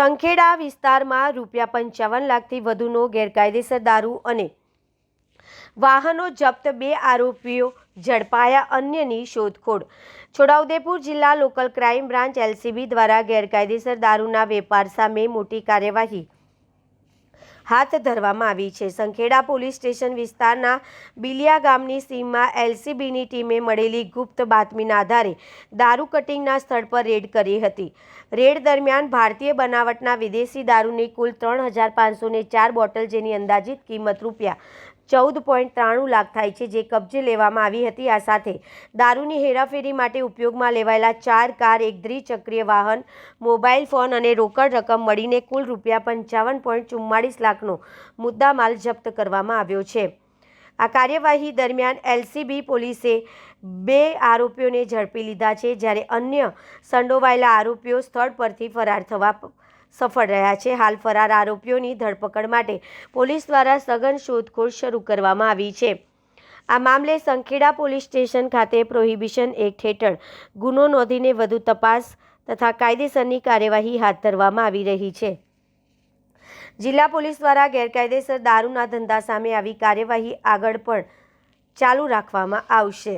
સંખેડા વિસ્તારમાં રૂપિયા પંચાવન લાખથી વધુનો ગેરકાયદેસર દારૂ અને વાહનો જપ્ત બે આરોપીઓ ઝડપાયા અન્યની શોધખોળ. છોટાઉદેપુર જિલ્લા લોકલ ક્રાઇમ બ્રાન્ચ એલસીબી દ્વારા ગેરકાયદેસર દારૂના વેપાર સામે મોટી કાર્યવાહી હાથ ધરવામાં આવી છે. સંખેડા પોલીસ સ્ટેશન વિસ્તારના બિલિયા ગામની સીમમાં એલસીબીની ટીમે મળેલી ગુપ્ત બાતમીના આધારે દારૂ કટિંગના સ્થળ પર રેડ કરી હતી. રેડ દરમિયાન ભારતીય બનાવટના વિદેશી દારૂની કુલ ત્રણ હજાર પાંચસો ચાર બોટલ જેની અંદાજિત કિંમત રૂપિયા ચૌદ પોઈન્ટ ત્રાણું લાખ થાય છે જે કબજે લેવામાં આવી હતી. આ સાથે દારૂની હેરાફેરી માટે ઉપયોગમાં લેવાયેલા ચાર કાર, એક દ્વિચક્રીય વાહન, મોબાઈલ ફોન અને રોકડ રકમ મળીને કુલ રૂપિયા પંચાવન પોઈન્ટ ચુમ્માળીસ લાખનો મુદ્દામાલ જપ્ત કરવામાં આવ્યો છે. આ કાર્યવાહી દરમિયાન એલસીબી પોલીસે બે આરોપીઓને ઝડપી લીધા છે, જ્યારે અન્ય સંડોવાયેલા આરોપીઓ સ્થળ પરથી ફરાર થવા સફળ રહ્યા છે. હાલ ફરાર આરોપીઓની ધરપકડ માટે પોલીસ દ્વારા સઘન શોધખોળ શરૂ કરવામાં આવી છે. આ મામલે સંખેડા પોલીસ સ્ટેશન ખાતે પ્રોહિબિશન એક્ટ હેઠળ ગુનો નોંધીને વધુ તપાસ તથા કાયદેસરની કાર્યવાહી હાથ ધરવામાં આવી રહી છે. જિલ્લા પોલીસ દ્વારા ગેરકાયદેસર દારૂના ધંધા સામે આવી કાર્યવાહી આગળ પણ ચાલુ રાખવામાં આવશે.